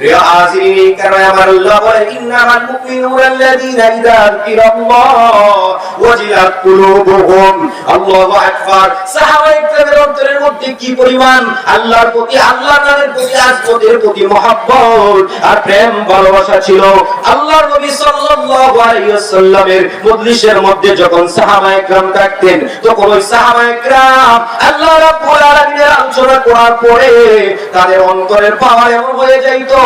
মধ্যে আর প্রেম, ভালোবাসা ছিল? আল্লাহর মধ্যে যখন সাহাবায়ে কেরাম থাকতেন, তখন ওই সাহাবায়ে কেরাম আল্লাহ রাব্বুল আলোচনা করার পরে তাদের অন্তরের পাওয়ার এমন হয়ে যাইতো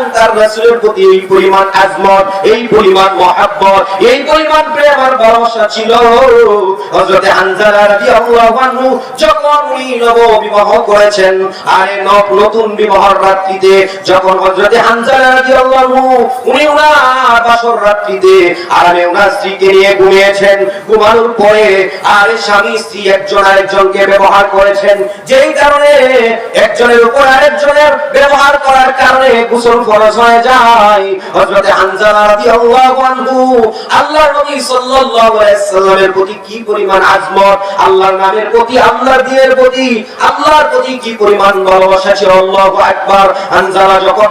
এবং তার রাসূলের প্রতি এই পরিমাণ আজমত, এই পরিমাণ মহব্বত, এই পরিমাণ প্রেম আর ভালোবাসা ছিল। হযরত রাদিয়াল্লাহু আনহু যখন উনি করেছেন, আর নতুন বিবাহর রাত্রিতে, যখন হযরত রাদিয়াল্লাহু উনি ওনার বাসর রাত্রিতে আরামে ওনার স্ত্রীকে নিয়ে ঘুমিয়েছেন, ঘুমানোর পরে আর স্বামী স্ত্রী একজন আরেকজনকে ব্যবহার করেছেন। যেই কারণে একজনের উপর আরেকজনের ব্যবহার করার কারণে গোসল ফরজ হয়ে যায়। হযরত হানজালা রাদিয়াল্লাহু আনহু আল্লাহর নবী সাল্লাল্লাহু আলাইহি সাল্লামের প্রতি কি পরিমাণ আজমত? আল্লাহর নামের প্রতি, আল্লাহর দিনের প্রতি, আল্লাহর প্রতি কি পরিমাণ ভালোবাসা ছিল? আল্লাহু আকবার। হানজালা যখন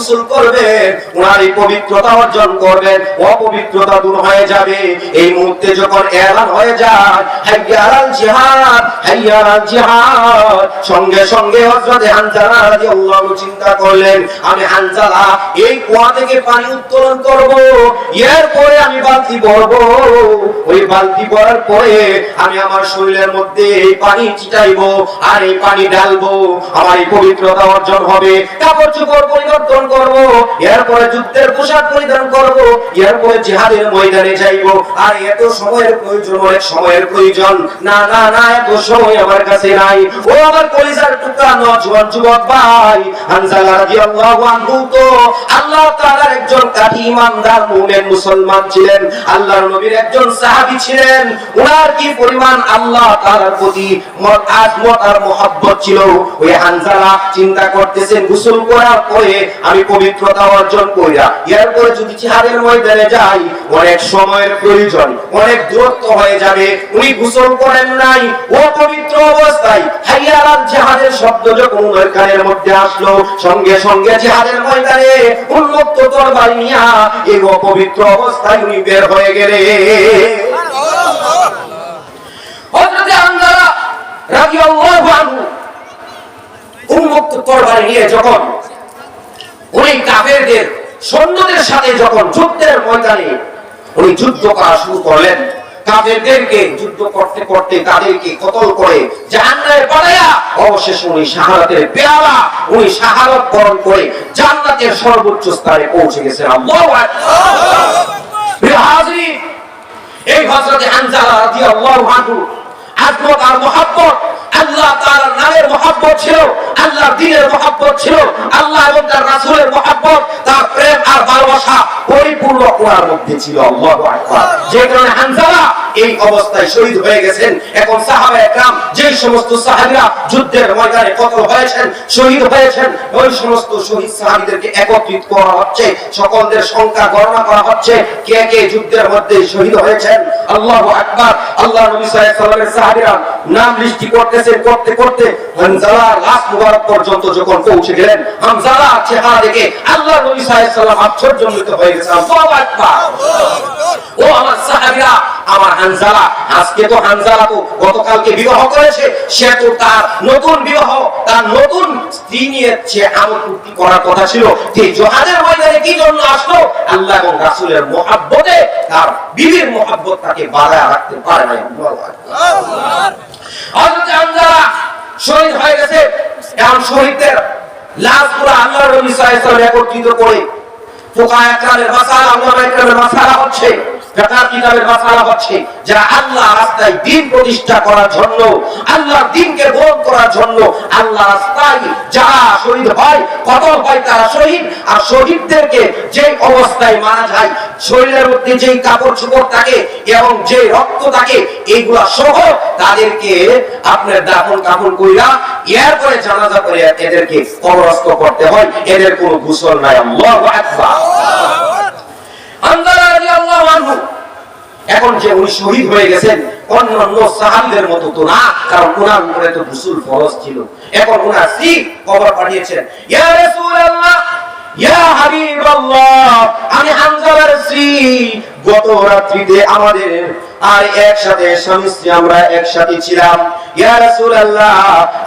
গোসল করবেন ওনার পবিত্রতা অর্জন করবেন অপবিত্রতা দূর হয়ে যাবে। এই মুহূর্তে যখন এলান হয়ে যায় হাইয়ারাল জিহাদ হাইয়ারাল জিহাদ, সঙ্গে সঙ্গে হযরত হানজালা রাদিয়াল্লাহু চিন্তা করলেন, আমি হানজালা, এই কুয়া থেকে পানি উত্তোলন করব, এরপরে আমি বালতি ভরব। ওই বালতি ভরার পরে আমি আমার শরীরের মধ্যে এই পানি ছিটাইবো, আর এই পানি ঢালবো, আমার এই পবিত্রতা অর্জন হবে। কাপড় চোপড় পরিবর্তন করব, এরপরে যুদ্ধের পোশাক পরিধান করব, এরপরে জিহাদের ময়দানে যাইব। আর এত সময়ের প্রয়োজন, অনেক সময়ের প্রয়োজন। না না না, এত সময় আমার কাছে নাই। ও আমার কলিজার টুকরা, নজওয়ান যুবক ভাই, হানজালা রাদিয়াল্লাহু আনহু তো আল্লাহ তাআলার একজন কাঠি ইমানদার মুমিন মুসলমান ছিলেন। আল্লাহর নবীর একজন সাহাবী ছিলেন। ওনার কি পরিমাণ আল্লাহ তাআলার প্রতি মত আর মোহাব্বত ছিল? ওই হানজালা চিন্তা করতেছেন গোসল করার পরে আমি পবিত্রতা অর্জন কইরা। এরপরে যদি জিহাদের ময়দানে যাই, অনেক সময়ের প্রয়োজন, অনেক দূরত্ব হয়ে যাবে। উনি গোসল করেন নাই, ও পবিত্র অবস্থায় হাইয়ালাল জিহাদের শব্দ যখন ওনার কানের মধ্যে আসলো, সঙ্গে সঙ্গে জিহাদের ময়দানে উন্মুক্ত তরবারি নিয়া এই অপবিত্র অবস্থায় উনি বের হয়ে গেলেন। হযরতে রাদিয়াল্লাহু আনহু উন্মুক্ত তরবারি নিয়ে যখন উনি কাফেরদের, সৈন্যদের সাথে যখন যুদ্ধের ময়দানে উনি যুদ্ধ করা শুরু করলেন যুদ্ধ করতে করতে তাদেরকে কতল করে জাহান্নামে উনি শাহাদাতের পেয়ালা, উনি বরণ করে জান্নাতের সর্বোচ্চ স্তরে পৌঁছে গেছেন। আল্লাহু এই হযরতে হানজালা রাদিয়াল্লাহু আনহু, আজমত আর মহাব্বত, আল্লাহ তাআলার নামের মহাব্বত ছিল আল্লাহর দিনের মহাব্বত ছিল আল্লাহ এবং তার রাসুলের মহাব্বত, তার প্রেম আর ভালোবাসা পরিপূর্ণ করার মধ্যে ছিল। যে কারণে হানজালা এই অবস্থায় শহীদ হয়ে গেছেন। এখন সাহাবা কাম যে সমস্ত সাহাবিরা যুদ্ধের ময়দানে কত হয়েছেন, শহীদ হয়েছেন, ওই সমস্ত শহীদ সাহাবিদেরকে একত্রিত করা হচ্ছে। সকলদের সংখ্যা গণনা করা হচ্ছে। কে কে যুদ্ধের মধ্যে শহীদ হয়েছেন? আল্লাহ আকবার। আল্লাহ নবী সাল্লামের সাহাবিরা নাম লিস্টি করতেছেন, করতে করতে হানজালা লাশ মুবারক পর্যন্ত যখন পৌঁছে গেলেন হানজালা চেহারা দেখে আল্লাহ নবী সাল্লাম আশ্চর্যান্বিত হয়ে গেছেন। আল্লাহু আকবার। ও আমার সাহাবিরা আমার হানজালা, আজকে তো হানজালা তো গতকালকে বিবাহ করেছে, সে তো তার নতুন বিবাহ, তার নতুন স্ত্রী নিয়ে সে পূর্তি করার কথা ছিল। যে জহাদের ময়দানে কি জন্য আসলো? আল্লাহ এবং রাসূলের মহাব্বতে, তার বিবির মহাব্বত তাকে বাধা রাখতে পারে না হযরত হানজালা শহীদ হয়ে গেছে। এখন শহীদদের লাশ পুরো আল্লাহর নবী সাল্লাল্লাহু একত্রিত করে ফুকাহা একরামের মাসালা উলামা একরামের মাসালা আসবে আল্লাহ আল্লাহ শরীরের মধ্যে যেই কাপড় চোপড় থাকে এবং যে রক্ত থাকে, এইগুলা সহ তাদেরকে আপনার দাফন কাপড় কইরা এরপরে জানাজা করে এদেরকে কবরস্থ করতে হয়। এদের কোনো গোসল নাই। আল্লাহু আকবার। আনহু এখন যে উনি শহীদ হয়ে গেছেন, অন্যান্য সাহাবিদের মতো তো না, কারণ ওনার উপরে তো গুসুল ফরজ ছিল। এখন ওনার স্ত্রী কবর পাঠিয়েছেন, ইয়া রাসূলুল্লাহ, ইয়া হাবিবাল্লাহ, আমি হামজালার স্ত্রী, গত রাত্রিতে আমাদের আর একসাথে স্বামী স্ত্রী আমরা একসাথে ছিলাম।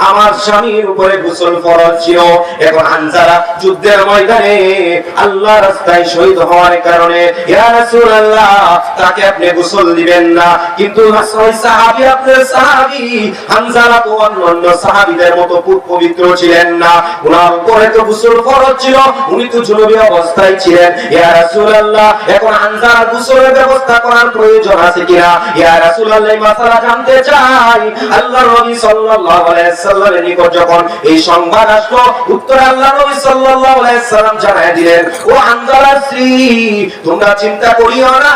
আমার স্বামীর উপরে গোসল ফরজ ছিল। এখন হানজালা যুদ্ধের ময়দানে আল্লাহ রাস্তায় শহীদ হওয়ার কারণে তাকে আপনি গোসল দিবেন না। কিন্তু আপনার তো অন্যান্য সাহাবীদের মতো পবিত্র ছিলেন না। ওনার উপরে তো গোসল ফরজ ছিল, উনি তো জুনুবি অবস্থায় ছিলেন। এখন গোসলের ব্যবস্থা করার প্রয়োজন আছে কিনা? চিন্তা করিও না,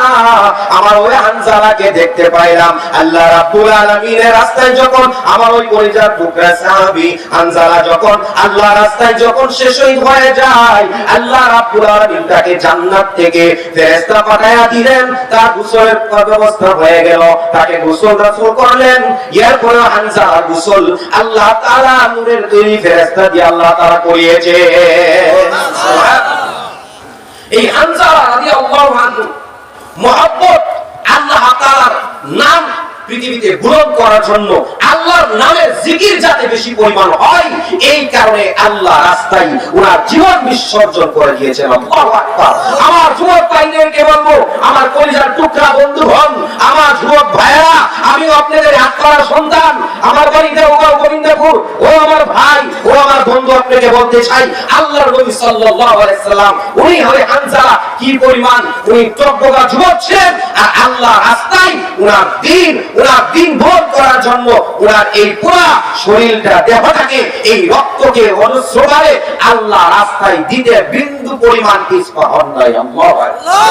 আমার ওই হানজালাকে দেখতে পাইলাম। আল্লাহ রাব্বুল আলামিনের রাস্তায় যখন আমার ওই পরিজার টুকরা সাহাবী হানজালা যখন আল্লাহ রাস্তায় যখন শহীদ হয়ে যায়, আল্লাহ রাব্বুল আলামিন তাকে জান্নাত থেকে ফেরেশতা পাঠায়া দিলেন। তার গোসলের ব্যবস্থা হয়ে গেল, তাকে গোসল রাসূল করলেন। এরপরে হানজালা গোসল আল্লাহ তাআলা নূরের তৈরি ফেরেশতা দিয়ে আল্লাহ তাআলা করিয়েছে। এই মহব্বত আল্লাহ নাম পৃথিবীতে করার জন্য আল্লাহর জিকির যাতে বেশি পরিমাণ হয়, এই কারণে আল্লাহ রাস্তায় ওনার জীবন বিসর্জন করে দিয়েছেন। আমার যুবক ভাইদেরকে বলব, আমার কলিজার টুকরা বন্ধু হন আমার যুবক ভাইরা আমি আপনাদের হাত করার সন্তান, আমার বাড়িতে ওগাও গোবিন্দপুর, ও আমার ভাই, ও আমার বন্ধু আপনাকে বলতে চাই, আল্লাহর নবী সাল্লাল্লাহু আলাইহি সাল্লাম, উনি হলে হানজালা কি পরিমাণ উনি টকবকা যুবক ছিলেন, আর আল্লাহ রাস্তায় উনার দিন উনার দিন ভোগ করার জন্য উনার এই পুরা শরীরটা, দেহটাকে, এই রক্তকে অনুস্রবারে আল্লাহ রাস্তায় দিতে বিন্দু পরিমাণ পিছপা হন নাই, আল্লাহু